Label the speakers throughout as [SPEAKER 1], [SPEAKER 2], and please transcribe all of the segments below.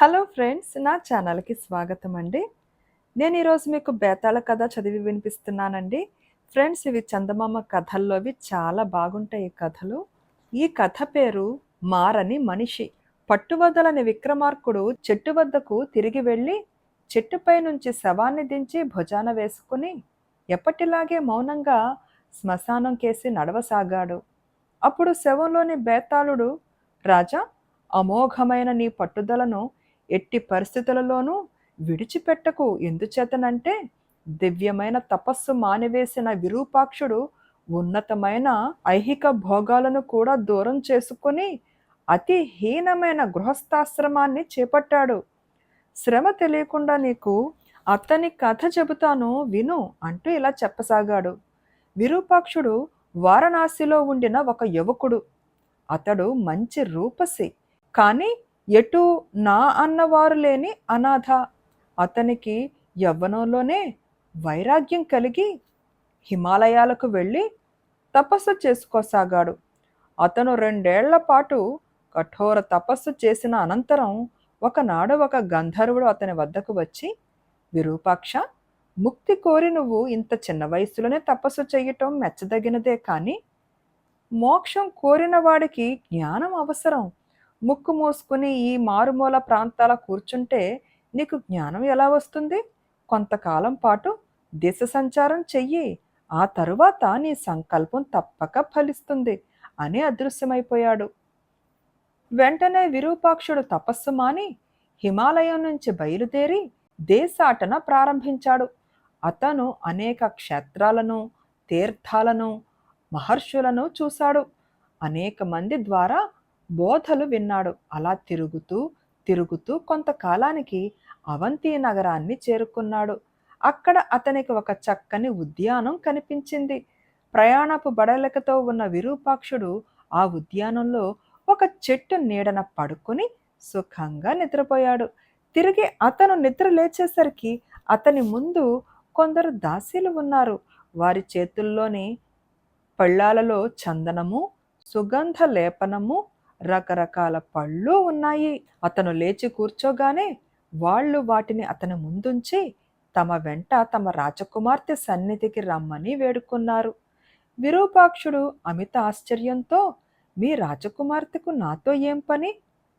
[SPEAKER 1] Hello friends నా ఛానల్కి స్వాగతం అండి. నేను ఈరోజు మీకు బేతాళ కథ చదివి వినిపిస్తున్నానండి. ఫ్రెండ్స్ ఇవి చందమామ కథల్లోవి చాలా బాగుంటాయి ఈ కథలు. ఈ కథ పేరు మారని మనిషి. పట్టువదలని విక్రమార్కుడు చెట్టు వద్దకు తిరిగి వెళ్ళి చెట్టుపై నుంచి శవాన్ని దించి భుజాన వేసుకుని ఎప్పటిలాగే మౌనంగా శ్మశానం కేసి నడవసాగాడు. అప్పుడు శవంలోని బేతాళుడు రాజా అమోఘమైన నీ పట్టుదలను ఎట్టి పరిస్థితులలోనూ విడిచిపెట్టకు. ఎందుచేతనంటే దివ్యమైన తపస్సు మానివేసిన విరూపాక్షుడు ఉన్నతమైన ఐహిక భోగాలను కూడా దూరం చేసుకుని అతి హీనమైన గృహస్థాశ్రమాన్ని చేపట్టాడు. శ్రమ తెలియకుండా నీకు అతని కథ చెబుతాను విను అంటూ ఇలా చెప్పసాగాడు. విరూపాక్షుడు వారణాసిలో ఉండిన ఒక యువకుడు. అతడు మంచి రూపసి. కానీ ఎటు నా అన్నవారు లేని అనాథ. అతనికి యవ్వనంలోనే వైరాగ్యం కలిగి హిమాలయాలకు వెళ్ళి తపస్సు చేసుకోసాగాడు. అతను రెండేళ్ళ పాటు కఠోర తపస్సు చేసిన అనంతరం ఒకనాడు ఒక గంధర్వుడు అతని వద్దకు వచ్చి విరూపాక్ష ముక్తి కోరి నువ్వు ఇంత చిన్న వయసులోనే తపస్సు చేయటం మెచ్చదగినదే కానీ మోక్షం కోరిన వాడికి జ్ఞానం అవసరం. ముక్కు మూసుకుని ఈ మారుమూల ప్రాంతాల కూర్చుంటే నీకు జ్ఞానం ఎలా వస్తుంది? కొంతకాలం పాటు దిశ సంచారం చెయ్యి. ఆ తరువాత నీ సంకల్పం తప్పక ఫలిస్తుంది అని అదృశ్యమైపోయాడు. వెంటనే విరూపాక్షుడు తపస్సు మాని హిమాలయం నుంచి బయలుదేరి దేశాటన ప్రారంభించాడు. అతను అనేక క్షేత్రాలను తీర్థాలను మహర్షులను చూశాడు. అనేక మంది ద్వారా బోధలు విన్నాడు. అలా తిరుగుతూ తిరుగుతూ కొంతకాలానికి అవంతి నగరాన్ని చేరుకున్నాడు. అక్కడ అతనికి ఒక చక్కని ఉద్యానం కనిపించింది. ప్రయాణపు బడలికతో ఉన్న విరూపాక్షుడు ఆ ఉద్యానంలో ఒక చెట్టు నీడన పడుకుని సుఖంగా నిద్రపోయాడు. తిరిగి అతను నిద్ర లేచేసరికి అతని ముందు కొందరు దాసీలు ఉన్నారు. వారి చేతుల్లోని పళ్ళాలలో చందనము సుగంధ లేపనము రకరకాల పళ్ళు ఉన్నాయి. అతను లేచి కూర్చోగానే వాళ్ళు వాటిని అతని ముందుంచి తమ వెంట తమ రాజకుమార్తె సన్నిధికి రమ్మని వేడుకున్నారు. విరూపాక్షుడు అమిత ఆశ్చర్యంతో మీ రాజకుమార్తెకు నాతో ఏం పని?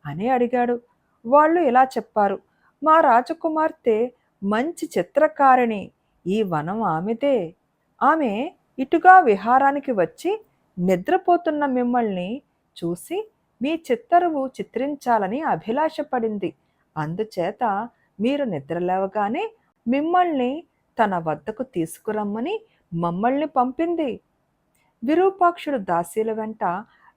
[SPEAKER 1] అని అడిగాడు. వాళ్ళు ఇలా చెప్పారు. మా రాజకుమార్తె మంచి చిత్రకారిణి ఈ వనం ఆమెదే. ఆమె ఇటుగా విహారానికి వచ్చి నిద్రపోతున్న మిమ్మల్ని చూసి మీ చిత్తరువు చిత్రించాలని అభిలాషపడింది. అందుచేత మీరు నిద్రలేవగానే మిమ్మల్ని తన వద్దకు తీసుకురమ్మని మమ్మల్ని పంపింది. విరూపాక్షుడు దాసీల వెంట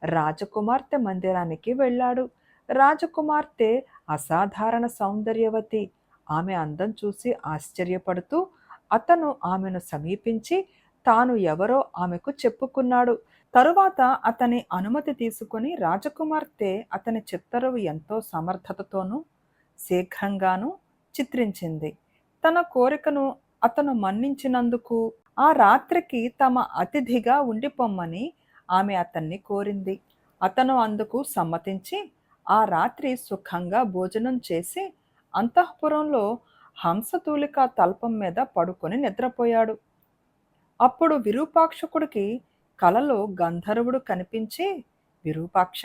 [SPEAKER 1] రాజకుమార్తె మందిరానికి వెళ్ళాడు. రాజకుమార్తె అసాధారణ సౌందర్యవతి. ఆమె అందం చూసి ఆశ్చర్యపడుతూ అతను ఆమెను సమీపించి తాను ఎవరో ఆమెకు చెప్పుకున్నాడు. తరువాత అతని అనుమతి తీసుకుని రాజకుమార్తె అతని చిత్తరువు ఎంతో సమర్థతతోనూ శీఘ్రంగానూ చిత్రించింది. తన కోరికను అతను మన్నించినందుకు ఆ రాత్రికి తమ అతిథిగా ఉండిపోమ్మని ఆమె అతన్ని కోరింది. అతను అందుకు సమ్మతించి ఆ రాత్రి సుఖంగా భోజనం చేసి అంతఃపురంలో హంసతూలిక తల్పం మీద పడుకొని నిద్రపోయాడు. అప్పుడు విరూపాక్షకుడికి కలలో గంధర్వుడు కనిపించి విరూపాక్ష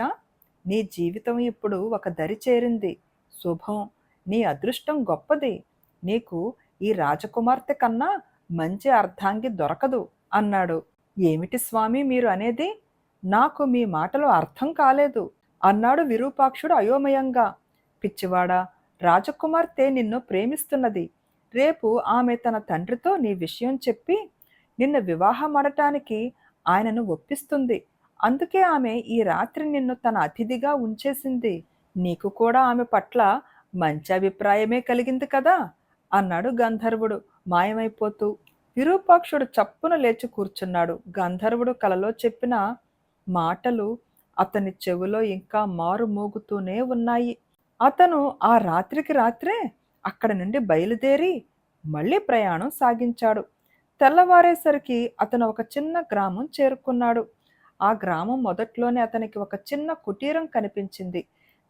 [SPEAKER 1] నీ జీవితం ఇప్పుడు ఒక దరి చేరింది. శుభం నీ అదృష్టం గొప్పది. నీకు ఈ రాజకుమార్తె కన్నా మంచి అర్ధాంగి దొరకదు అన్నాడు. ఏమిటి స్వామి మీరు అనేది? నాకు మీ మాటలు అర్థం కాలేదు అన్నాడు విరూపాక్షుడు అయోమయంగా. పిచ్చివాడా రాజకుమార్తె నిన్ను ప్రేమిస్తున్నది. రేపు ఆమె తన తండ్రితో నీ విషయం చెప్పి నిన్ను వివాహమడటానికి ఆయనను ఒప్పిస్తుంది. అందుకే ఆమె ఈ రాత్రి నిన్ను తన అతిథిగా ఉంచేసింది. నీకు కూడా ఆమె పట్ల మంచి అభిప్రాయమే కలిగింది కదా? అన్నాడు గంధర్వుడు మాయమైపోతూ. విరూపాక్షుడు చప్పున లేచి కూర్చున్నాడు. గంధర్వుడు కలలో చెప్పిన మాటలు అతని చెవిలో ఇంకా మారు మోగుతూనే ఉన్నాయి. అతను ఆ రాత్రికి రాత్రే అక్కడ నుండి బయలుదేరి మళ్ళీ ప్రయాణం సాగించాడు. తెల్లవారేసరికి అతను ఒక చిన్న గ్రామం చేరుకున్నాడు. ఆ గ్రామం మొదట్లోనే అతనికి ఒక చిన్న కుటీరం కనిపించింది.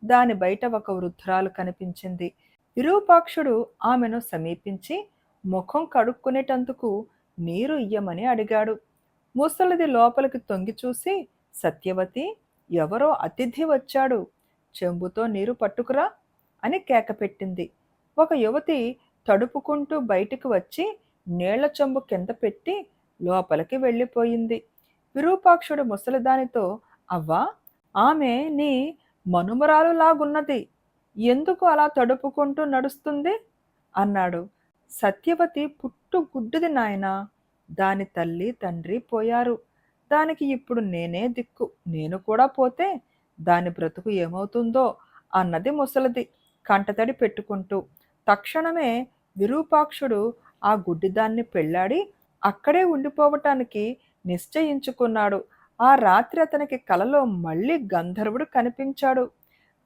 [SPEAKER 1] దాని బయట ఒక వృద్ధురాలు కనిపించింది. విరూపాక్షుడు ఆమెను సమీపించి ముఖం కడుక్కునేటందుకు నీరు ఇయ్యమని అడిగాడు. ముసలిది లోపలికి తొంగి చూసి సత్యవతి ఎవరో అతిథి వచ్చాడు. చెంబుతో నీరు పట్టుకురా అని కేకపెట్టింది ఒక యువతి తడుపుకుంటూ బయటికి వచ్చి నీళ్ళ చెంబు కింద పెట్టి లోపలికి వెళ్ళిపోయింది. విరూపాక్షుడు ముసలిదానితో అవ్వా ఆమె నీ మనుమరాలు లాగున్నది ఎందుకు అలా తడుపుకుంటూ నడుస్తుంది? అన్నాడు. సత్యవతి పుట్టు గుడ్డుది నాయనా. దాని తల్లి తండ్రి పోయారు. దానికి ఇప్పుడు నేనే దిక్కు. నేను కూడా పోతే దాని బ్రతుకు ఏమవుతుందో అన్నది ముసలిది కంటతడి పెట్టుకుంటూ. తక్షణమే విరూపాక్షుడు ఆ గుడ్డిదాన్ని పెళ్ళాడి అక్కడే ఉండిపోవటానికి నిశ్చయించుకున్నాడు. ఆ రాత్రి అతనికి కలలో మళ్ళీ గంధర్వుడు కనిపించాడు.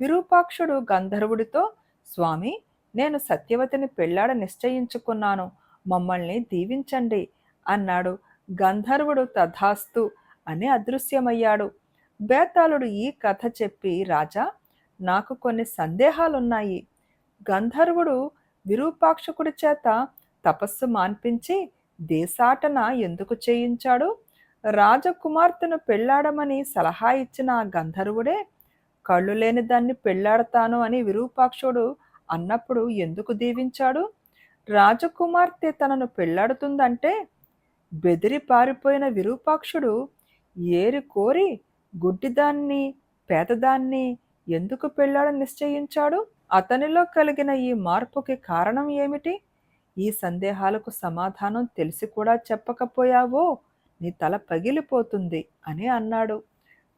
[SPEAKER 1] విరూపాక్షుడు గంధర్వుడితో స్వామి నేను సత్యవతిని పెళ్ళాడ నిశ్చయించుకున్నాను. మమ్మల్ని దీవించండి అన్నాడు. గంధర్వుడు తథాస్తు అని అదృశ్యమయ్యాడు. బేతాళుడు ఈ కథ చెప్పి రాజా నాకు కొన్ని సందేహాలున్నాయి. గంధర్వుడు విరూపాక్షకుడి చేత తపస్సు మాన్పించి దేశాటన ఎందుకు చేయించాడు? రాజకుమార్తెను పెళ్ళాడమని సలహా ఇచ్చిన గంధర్వుడే కళ్ళు లేని దాన్ని పెళ్ళాడతాను అని విరూపాక్షుడు అన్నప్పుడు ఎందుకు దీవించాడు? రాజకుమార్తె తనను పెళ్ళాడుతుందంటే బెదిరి పారిపోయిన విరూపాక్షుడు ఏరి కోరి గుడ్డిదాన్ని పేదదాన్ని ఎందుకు పెళ్ళాడని నిశ్చయించాడు అతనిలో కలిగిన ఈ మార్పుకి కారణం ఏమిటి? ఈ సందేహాలకు సమాధానం తెలిసి కూడా చెప్పకపోయావో? నీ తల పగిలిపోతుంది అని అన్నాడు.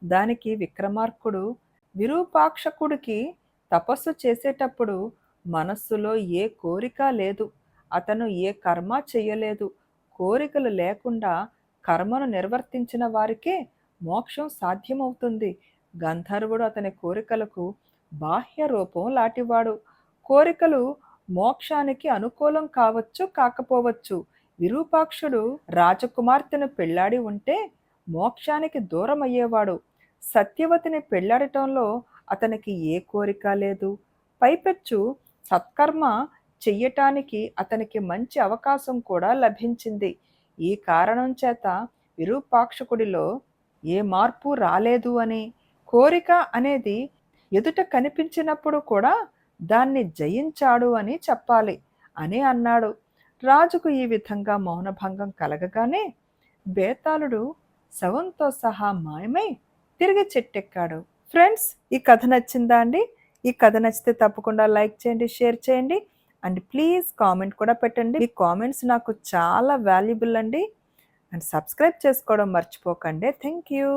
[SPEAKER 1] దానికి విక్రమార్కుడు విరూపాక్షకుడికి తపస్సు చేసేటప్పుడు మనస్సులో ఏ కోరిక లేదు. అతను ఏ కర్మ చెయ్యలేదు కోరికలు లేకుండా కర్మను నిర్వర్తించిన వారికే మోక్షం సాధ్యమవుతుంది. గంధర్వుడు అతని కోరికలకు బాహ్య రూపం లాంటివాడు. కోరికలు మోక్షానికి అనుకూలం కావచ్చు కాకపోవచ్చు. విరూపాక్షుడు రాజకుమార్తెను పెళ్ళాడి ఉంటే మోక్షానికి దూరం అయ్యేవాడు సత్యవతిని పెళ్ళాడటంలో అతనికి ఏ కోరిక లేదు. పైపెచ్చు సత్కర్మ చెయ్యటానికి అతనికి మంచి అవకాశం కూడా లభించింది. ఈ కారణం చేత విరూపాక్షకుడిలో ఏ మార్పు రాలేదు అని కోరిక అనేది ఎదుట కనిపించినప్పుడు కూడా దాన్ని జయించాడు అని చెప్పాలి అని అన్నాడు. రాజుకు ఈ విధంగా మౌనభంగం కలగగానే బేతాళుడు శవంతో సహా మాయమై తిరిగి చెట్టెక్కాడు. ఫ్రెండ్స్ ఈ కథ నచ్చిందా అండి? ఈ కథ నచ్చితే తప్పకుండా లైక్ చేయండి షేర్ చేయండి అండ్ ప్లీజ్ కామెంట్ కూడా పెట్టండి. మీ కామెంట్స్ నాకు చాలా వాల్యుబుల్ అండి అండ్ సబ్స్క్రైబ్ చేసుకోవడం మర్చిపోకండి. Thank you.